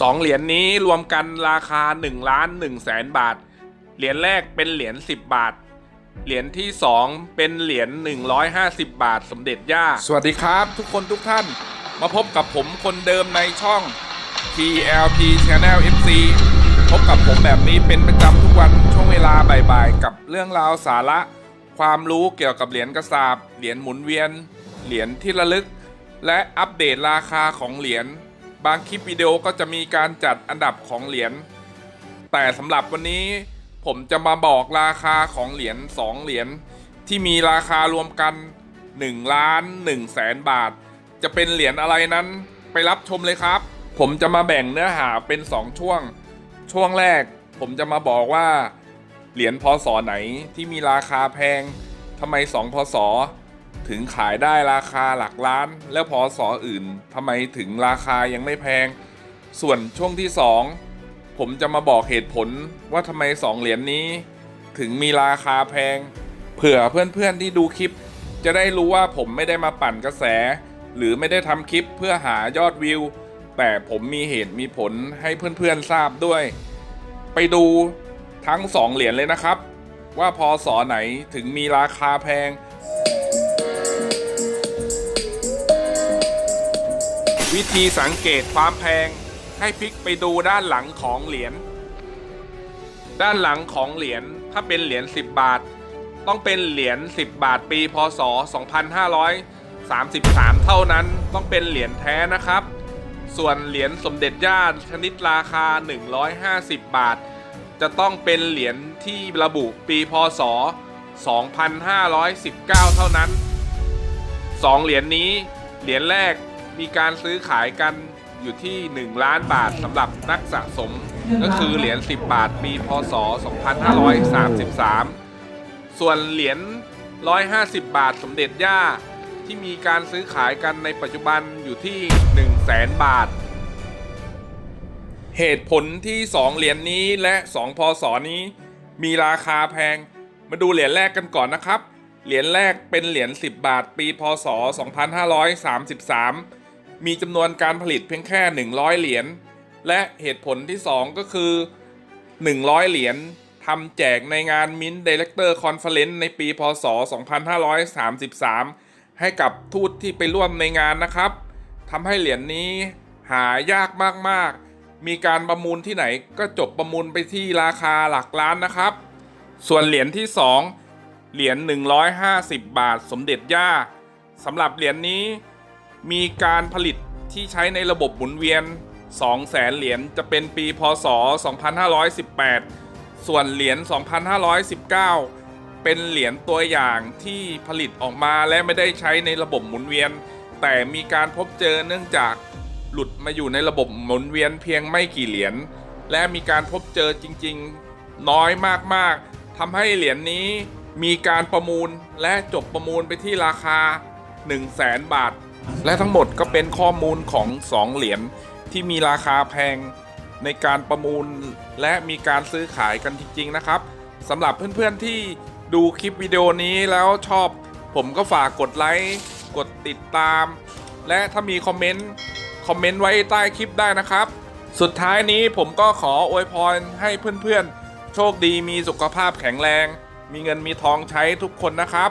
สองเหรียญนี้รวมกันราคา1ล้าน1แสนบาท เหรียญแรกเป็นเหรียญ10 บาท เหรียญที่ 2 เป็นเหรียญ150 บาทสมเด็จย่า สวัสดีครับ ทุกคนทุกท่าน มาพบกับผมคนเดิมในช่อง TLP Channel FC พบกับผมแบบนี้เป็นประจำทุกวันช่วงเวลาบ่ายๆ กับเรื่องราวสาระ ความรู้เกี่ยวกับเหรียญกระสาบ เหรียญหมุนเวียน เหรียญที่ระลึก และอัปเดตราคาของเหรียญ บางคลิปวิดีโอก็จะมีการจัดอันดับของเหรียญ แต่สำหรับวันนี้ผมจะมาบอกราคาของเหรียญ2เหรียญที่มีราคารวมกัน1ล้าน1แสนบาท จะเป็นเหรียญอะไรนั้นไปรับชมเลยครับ ผมจะมาแบ่งเนื้อหาเป็น 2 ช่วง ช่วงแรกผมจะมาบอกว่า เหรียญพศไหนที่มีราคาแพงทำไม 2 พศ ถึงขายได้ราคาหลักล้าน แล้วพศอื่นทำไมถึงราคายังไม่แพง ส่วนช่วงที่ 2 ผมจะมาบอกเหตุผลว่าทำไม 2 เหรียญนี้ ถึงมีราคาแพง เผื่อเพื่อนๆที่ดูคลิป จะได้รู้ว่าผมไม่ได้มาปั่นกระแส หรือไม่ได้ทำคลิปเพื่อหายอดวิว แต่ผมมีเหตุมีผลให้เพื่อนๆทราบด้วย ไปดูทั้ง 2 เหรียญเลยนะครับ ว่าพศไหนถึงมีราคาแพง วิธีสังเกตความแพงให้พลิกไปดูด้านหลังของเหรียญ ด้านหลังของเหรียญถ้าเป็นเหรียญ10 บาท ต้องเป็นเหรียญ10 บาทปีพศ 2533 เท่านั้นต้องเป็นเหรียญแท้นะครับ ส่วนเหรียญสมเด็จย่าชนิดราคา 150 บาท จะต้องเป็นเหรียญที่ระบุปีพศ 2519 เท่านั้นสองเหรียญนี้เหรียญแรก มีการซื้อขายกันอยู่ที่ 1 ล้านบาทสำหรับนักสะสม ก็คือเหรียญ10 บาทปีพศ 2533 ส่วนเหรียญ150 บาทสมเด็จย่า ที่มีการซื้อขายกันในปัจจุบันอยู่ที่ 1 0 0 0 0แสนบาท เหตุผลที่ 2 เหรียญนี้และ 2 พศ นี้มีราคาแพง มาดูเหรียญแรกกันก่อนนะครับ เหรียญแรกเป็นเหรียญ10 บาท ปีพศ 2533 มีจำนวนการผลิตเพียงแค่ 100 เหรียญ และเหตุผลที่ 2 ก็คือ 100 เหรียญทำแจกในงาน Mint Director Conference ในปี พศ 2533 ให้กับทูตที่ไปร่วมในงานนะครับทำให้เหรียญนี้หายากมากๆ มีการประมูลที่ไหนก็จบประมูลไปที่ราคาหลักล้านนะครับ ส่วนเหรียญที่ 2 เหรียญ150 บาทสมเด็จย่าสำหรับเหรียญนี้ มีการผลิตที่ใช้ในระบบหมุนเวียน200,000เหรียญจะเป็นปีพศ 2518 ส่วนเหรียญ 2519 เป็นเหรียญตัวอย่างที่ผลิตออกมาและไม่ได้ใช้ในระบบหมุนเวียน แต่มีการพบเจอเนื่องจากหลุดมาอยู่ในระบบหมุนเวียนเพียงไม่กี่เหรียญ และมีการพบเจอจริงๆ น้อยมากๆทำให้เหรียญนี้มีการประมูลและจบประมูลไปที่ราคา 1 0 0 0 0แสนบาท และทั้งหมดก็เป็นข้อมูลของ 2 เหรียญที่มีราคาแพงในการประมูลและมีการซื้อขายกันจริง ๆ นะครับสำหรับเพื่อนๆที่ดูคลิปวิดีโอนี้แล้วชอบ ผมก็ฝากกดไลค์กดติดตาม และถ้ามีคอมเมนต์คอมเมนต์ไว้ใต้คลิปได้นะครับ สุดท้ายนี้ผมก็ขออวยพรให้เพื่อนๆ โชคดีมีสุขภาพแข็งแรง มีเงินมีทองใช้ทุกคนนะครับ